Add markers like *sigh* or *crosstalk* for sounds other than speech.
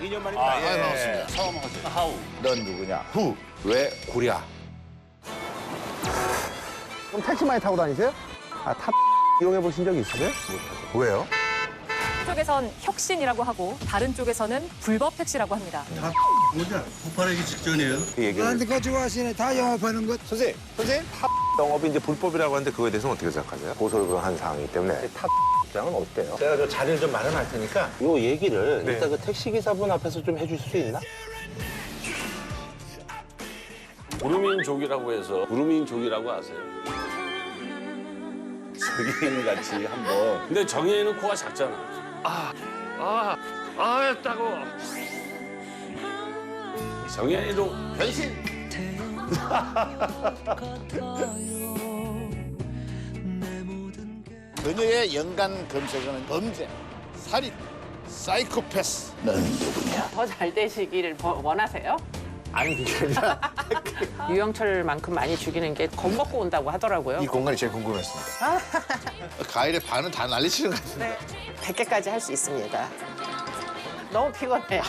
2년 만입니다. 아, 예. 반갑습니다. 처음 하죠. 하우. 넌 누구냐? 후. 왜 구랴? 그럼 택시 많이 타고 다니세요? 아, 탑 이용해 보신 적 있으세요? 왜요? 쪽에선 혁신이라고 하고 다른 쪽에서는 불법 택시라고 합니다. 뭐냐? 폭발하기 직전이에요. 그 얘기를. 나한테 거 좋아하시네. 다 영업하는 것. 선생님, 선생님, 탑 영업이 이제 불법이라고 하는데 그거에 대해서는 어떻게 생각하세요? 고소를 한 사항이기 때문에 탑 입장은 어때요? 제가 저 자리를 좀 마련할 테니까 요 얘기를 일단 그 택시 기사분 앞에서 좀 해주실 수 있나? 구루민족이라고 해서 구루민족이라고 아세요? 저기 같이 한번 근데 정혜인은 코가 작잖아. 아, 아, 아, 따가워. 정혜인도 변신. 그녀의 연간 검색어는 범죄, 살인, 사이코패스. 넌 누구냐? 더 잘 되시기를 버- 원하세요? 아니 그게 아니라 *laughs* 유영철만큼 많이 죽이는 게 겁먹고 온다고 하더라고요. 이 공간이 제일 궁금했습니다. 가일의 반은 다 난리치는 것 같은데. 100개까지 할 수 있습니다. 너무 피곤해요.